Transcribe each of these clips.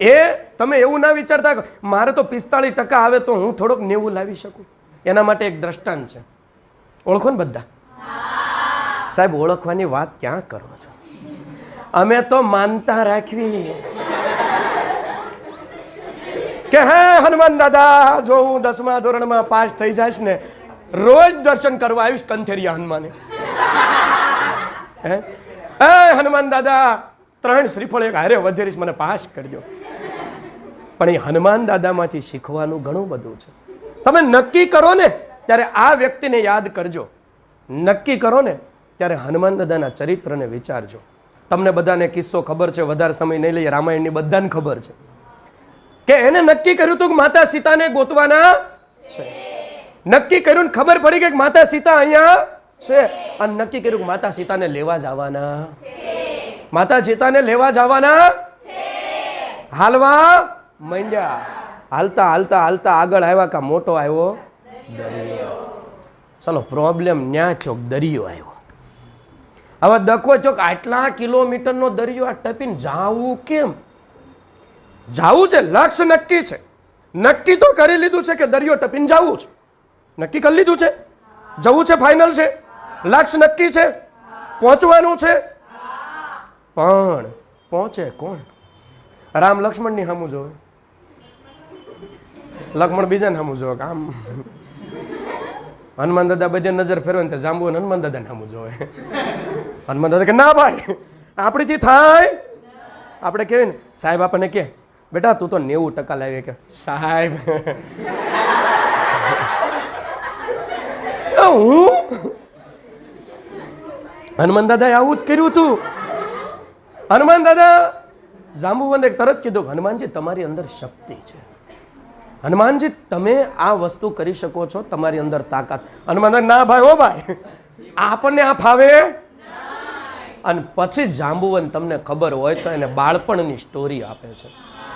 એ તમે એવું ના વિચારતા મારે તો પિસ્તાળીસ ટકા આવે તો હું થોડોક નેવું લાવી શકું. એના માટે એક દ્રષ્ટાંત છે. ઓળખો ને બધા? સાહેબ, ઓળખવાની વાત ક્યાં કરો છો? અમે તો માનતા રાખવી. કે હે હનુમાન દાદા, જો હું દસમા ધોરણમાં પાસ થઈ જઈશ ને, રોજ દર્શન કરવા આવીશ કંથેરિયા હનુમાને. હે? હનુમાન દાદા, ત્રણ શ્રીફળ એક હારે વધેરીશ, મને પાસ કરજો. પણ એ હનુમાન દાદામાંથી શીખવાનું ઘણું બધું છે. તમે નક્કી કરો ને, ત્યારે આ વ્યક્તિને યાદ કરજો. નક્કી કરો ને, ત્યારે હનુમાન દાદાના ચરિત્રને વિચારજો. તમને બધાને કિસ્સો ખબર છે, વધારે સમય નહીં લઈએ, રામાયણની બધાને ખબર છે. કે એને નક્કી કર્યું હતું કે માતા સીતાને ગોતવાના છે. નક્કી કર્યું ને ખબર પડી કે માતા સીતા અહીંયા છે. અને નક્કી કર્યું કે માતા સીતાને લેવા જવાના માતા સીતાને લેવા જવાના હાલવા માંડ્યા. હાલતા હાલતા હાલતા આગળ આવ્યા કા મોટો આવ્યો? દરિયો ચલો પ્રોબ્લેમ ન્યા ચોક દરિયો આવ્યો. હવે દખો ચોક આટલા કિલોમીટરનો દરિયો આ ટપીને જાવું કેમ? જાવું છે લક્ષ્ય નક્કી છે. નક્કી તો કરી લીધું છે કે દરિયો ટપીને જાવું છે. નક્કી કરી લીધું છે? જવું છે ફાઇનલ છે? લક્ષ નક્કી છે? પહોંચવાનું છે? પણ, પહોંચે કોણ? રામ લક્ષ્મણની સામું જોવે. લક્ષ્મણ બીજાને સામું જોવે કે આમ હનુમાન દાદા બધે નજર ફેરવે ને જાંબુ હનુમાન દાદાને સામું જોવે હનુમાન દાદા કે, ના ભાઈ આપણીથી થાય. આપણે કહેવાય ને, સાહેબ, આપણને કે, બેટા, તું તો નેવું ટકા લાવી કે. સાહેબ. હું? હનુમાન દાદાએ આવું જ કર્યું હતું હનુમાન દાદા જાંબુવંતે તરત કીધું હનુમાનજી, તમારી અંદર શક્તિ છે. હનુમાનજી, તમે આ વસ્તુ કરી શકો છો તમારી અંદર તાકાત. હનુમાન ના ભાઈ ઓ ભાઈ. આપણને આ ફાવે? અને પછી જાંબુવન તમને ખબર હોય તો એને બાળપણની સ્ટોરી આપે છે.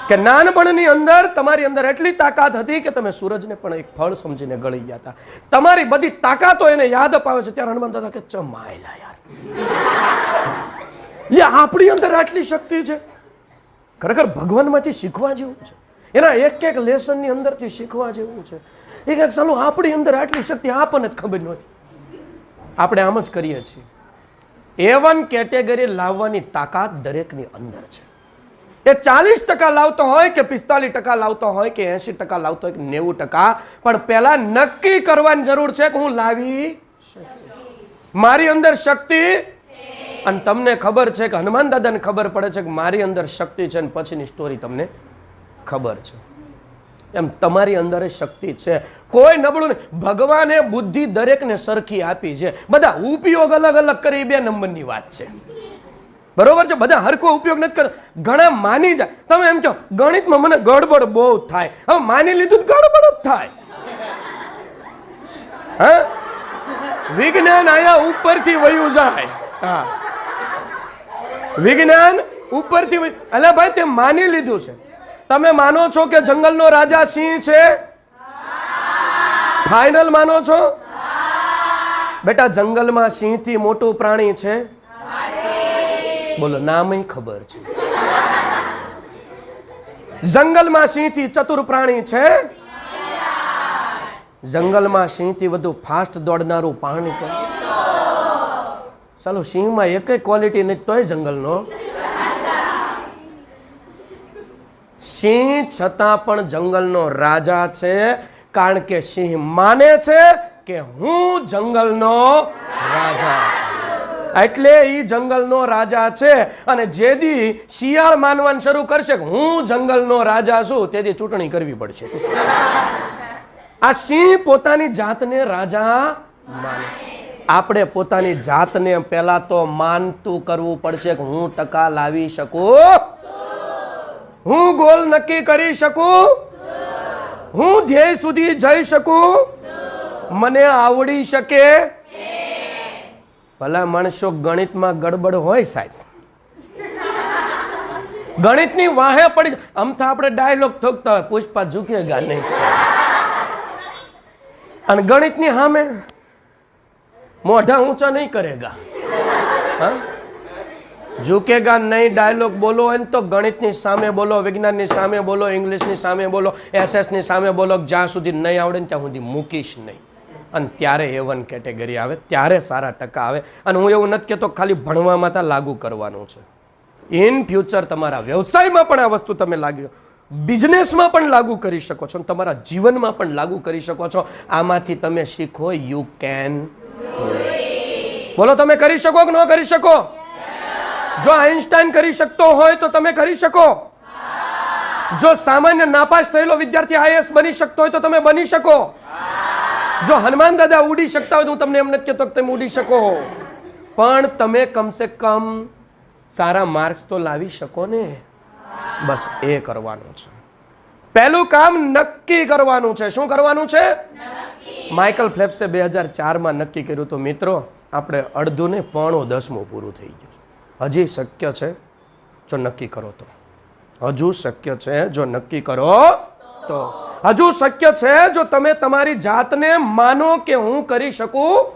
કે નાનપણની અંદર તમારી અંદર એટલી તાકાત હતી કે તમે સૂરજને પણ એક ફળ સમજીને ગળી ગયા હતા. તમારી બધી તાકાતો એને યાદ અપાવે છે. ત્યારે હનુમાન દાદા કે, ચમાયલા યાર. એ આપણી અંદર આટલી શક્તિ છે. ખરેખર ભગવાનમાંથી શીખવા જેવું છે. એના એક એક લેસનની અંદરથી શીખવા જેવું છે. એક એક ચાલો આપણી અંદર આટલી શક્તિ આપણને જ ખબર નહોતી આપણે આમ જ કરીએ છીએ. એ વન કેટેગરી લાવવાની તાકાત દરેકની અંદર છે. એ ચાલીસ ટકા લાવતો હોય કે પિસ્તાલીસ ટકા લાવતો હોય કે એંશી ટકા લાવતો હોય કે નેવું ટકા, પણ પહેલા નક્કી કરવાની જરૂર છે કે હું લાવી મારી અંદર શક્તિ અને તમને ખબર છે કે હનુમાન દાદાને ખબર પડે છે કે મારી અંદર શક્તિ છે અને પછીની સ્ટોરી તમને ખબર છે. એમ તમારી અંદર શક્તિ છે. કોઈ નબળું નહીં. ભગવાને બુદ્ધિ દરેકને સરખી આપી છે. બધા ઉપયોગ અલગ અલગ કરી બે નંબરની વાત છે. બરોબર છે? બધા હરખો ઉપયોગ નથી કરતો ઘણા માની જાય. તમે એમ કહો, ગણિતમાં મને ગડબડ બહુ થાય. હવે માની લીધું ગડબડ જ થાય. હા? વિજ્ઞાન આયા ઉપરથી વયું જાય. હા. વિજ્ઞાન ઉપરથી અલા ભાઈ, તે માની લીધું છે. તમે માનો છો કે જંગલનો રાજા સિંહ છે? ફાઈનલ માનો છો? બેટા, જંગલમાં સિંહથી મોટું પ્રાણી છે? બોલો, નામય ખબર છે. જંગલમાં સિંહથી ચતુર પ્રાણી છે? જંગલમાં સિંહથી વધુ ફાસ્ટ દોડનારું પ્રાણી? ચાલો, સિંહમાં એક ક્વોલિટી નથી તોય જંગલનો. સિંહ છતાં પણ જંગલનો રાજા છે. કારણ કે સિંહ માને છે કે હું જંગલનો રાજા. એટલે એ જંગલનો રાજા છે. અને જે દી શિયાળ માનવાનું શરૂ કરશે હું જંગલનો રાજા છું તેથી ચૂંટણી કરવી પડશે. આ સિંહ પોતાની જાતને રાજા માને. આપણે પોતાની જાતને પહેલા તો માનતું કરવું પડશે કે હું ટકા લાવી શકું. હું ગોલ નક્કી કરી શકું? હું ધ્યેય સુધી જઈ શકું? મને આવડી શકે? ભલા માણસો ગણિતમાં ગડબડ હોય સાહેબ. ગણિતની વાહે પડી આમ તો આપણે ડાયલોગ થોકતા હોય, પુષ્પા ઝૂકેગા નહીં અને ગણિતની સામે મોઢા ઊંચા નહીં કરેગા હા? ઝુકેગા નહીં, ડાયલોગ બોલો હોય ને તો ગણિતની સામે બોલો, વિજ્ઞાનની સામે બોલો, ઇંગ્લિશની સામે બોલો, એસએસની સામે બોલો જ્યાં સુધી નહીં આવડે ને ત્યાં સુધી મૂકીશ નહીં. અને ત્યારે એ વન કેટેગરી આવે, ત્યારે સારા ટકા આવે. અને હું એવું નથી કહેતો, ખાલી ભણવામાં ત્યાં લાગુ કરવાનું છે. ઇન ફ્યુચર તમારા વ્યવસાયમાં પણ આ વસ્તુ તમે લાગી બિઝનેસમાં પણ લાગુ કરી શકો છો અને તમારા જીવનમાં પણ લાગુ કરી શકો છો. આમાંથી તમે શીખો યુ કેન બોલો, તમે કરી શકો કે ન કરી શકો? જો આઈન્સ્ટાઈન કરી શકતો હોય તો તમે કરી શકો. જો સામાન્ય નાપાસ થયેલો વિદ્યાર્થી આઈએસ બની શકતો હોય તો તમે બની શકો. જો હનુમાન દાદા ઉડી શકતા હોય તો હું તમને એમ નથી કહેતો કે તમે ઉડી શકો. પણ તમે કમસે કમ સારા માર્ક્સ તો લાવી શકો ને. બસ એ કરવાનું છે. પહેલું કામ નક્કી કરવાનું છે. શું કરવાનું છે? માઇકલ ફ્લેપ્સે બે હજાર ચારમાં નક્કી કર્યું તો મિત્રો, આપણે અડધું ને પોણો દસમું પૂરું થઈ ગયું છે. હજી શક્ય છે જો નક્કી કરો તો. હજુ શક્ય છે જો નક્કી કરો તો. હજુ શક્ય છે જો તમે તમારી જાતને માનો કે હું કરી શકું